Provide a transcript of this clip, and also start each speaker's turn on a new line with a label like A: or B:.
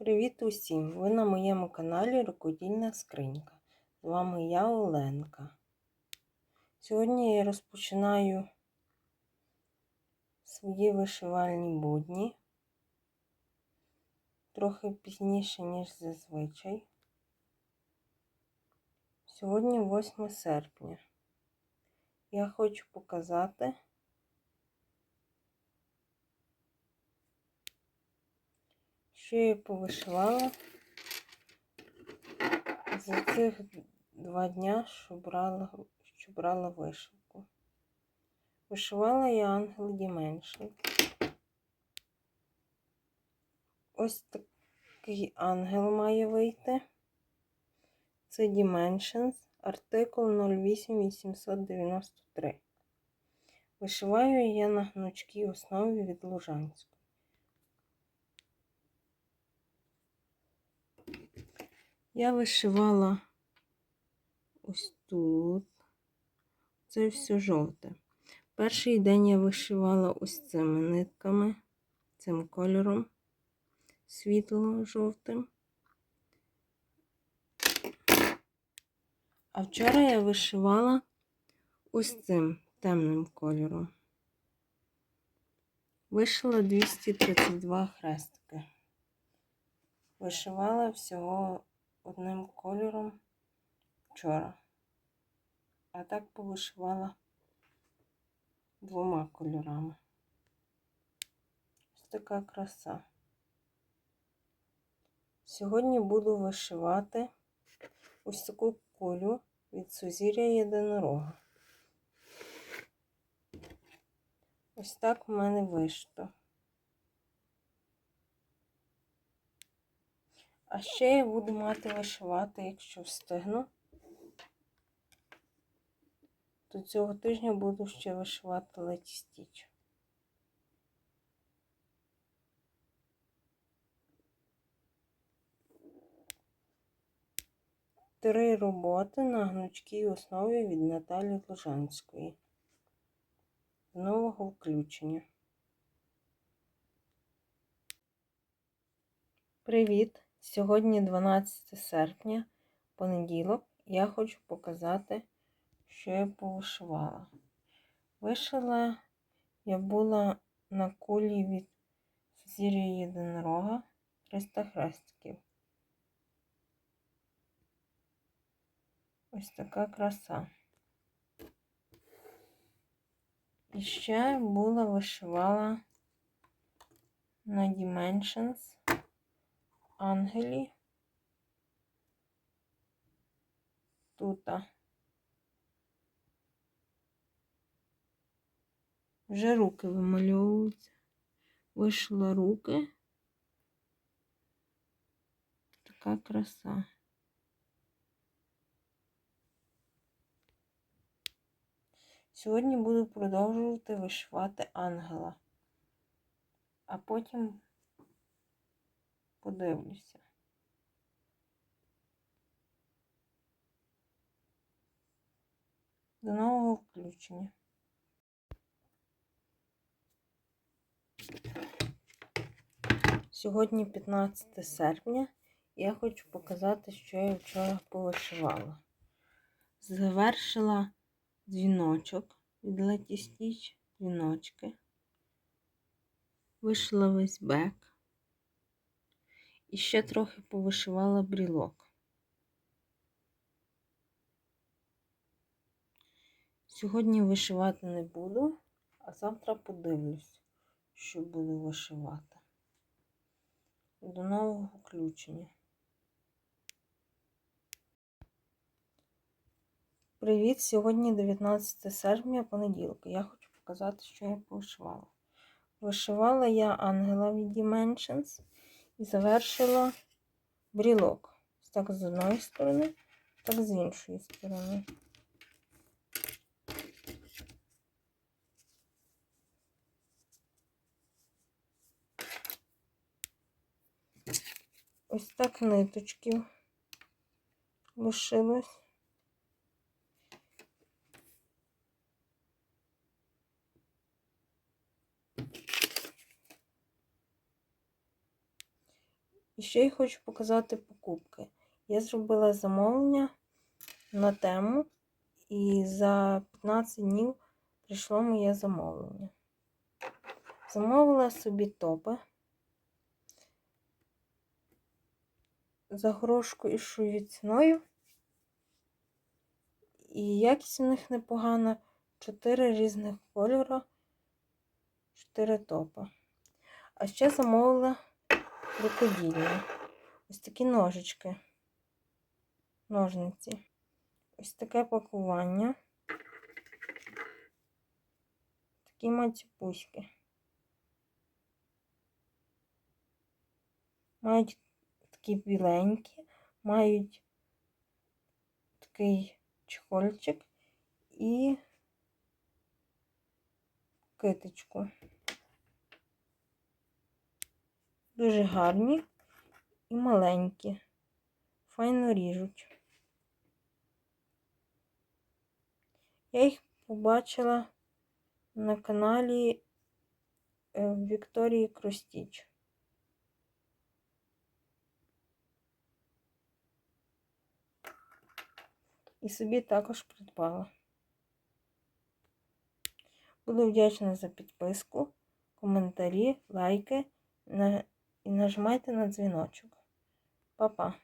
A: Привіт усім! Ви на моєму каналі Рукодільна Скринька. З вами я Оленка. Сьогодні я розпочинаю свої вишивальні будні трохи пізніше, ніж зазвичай. Сьогодні 8 серпня. Я хочу показати. Що я повишивала за цих два дня, що брала, що брала вишивку. Вишивала я Ангел Dimension. Ось такий ангел має вийти. Це Dimensions, артикул 08893. Вишиваю я на гнучкій основі від Лужанської. Я вишивала ось тут. Це все жовте. Перший день я вишивала ось цими нитками, цим кольором світло-жовтим. А вчора я вишивала ось цим темним кольором. Вишила 232 хрестики. Вишивала всього одним кольором вчора. А так повишивала двома кольорами. Ось така краса. Сьогодні буду вишивати ось таку кулю від сузір'я єдинорога. Ось так в мене вийшло. А ще я буду мати вишивати, якщо встигну. То цього тижня буду ще вишивати леті стіч. Три роботи на гнучкій основі від Наталі Лужанської. З нового включення. Привіт! Сьогодні 12 серпня, понеділок, я хочу показати, що я повишивала. Вишила я була на кулі від зір'я єдинорога 300 хрестиків. Ось така краса. І ще була вишивала на Dimensions ангелі. Тут вже руки вимальовуються. Вийшла руки. Така краса. Сьогодні буду продовжувати вишивати ангела, а потім подивлюся. До нового включення. Сьогодні 15 серпня і я хочу показати, що я вчора повишивала. Завершила дзвіночок від Леті Стіч, дзвіночки. Вишила весь бек. І ще трохи повишивала брілок. Сьогодні вишивати не буду, а завтра подивлюсь, що буду вишивати. До нового включення. Привіт! Сьогодні 19 серпня, понеділка. Я хочу показати, що я повишивала. Вишивала я ангела від Dimensions і завершила брілок. Так з одної сторони, так з іншої сторони. Ось так ниточків лишилось. І ще я хочу показати покупки. Я зробила замовлення на тему, і за 15 днів прийшло моє замовлення. Замовила собі топи. За грошку і шую ціною. І якість у них непогана. Чотири різних кольори, чотири топи. А ще замовила рукоділля. Ось такі ножички. Ножниці. Ось таке пакування. Такі матюпуськи. Мають такі біленькі, мають такий чехольчик і китичку. Дуже гарні і маленькі. Файно ріжуть. Я їх побачила на каналі е, Вікторії Кростіч. І собі також придбала. Буду вдячна за підписку, коментарі, лайки і нажимайте на дзвіночок. Па-па!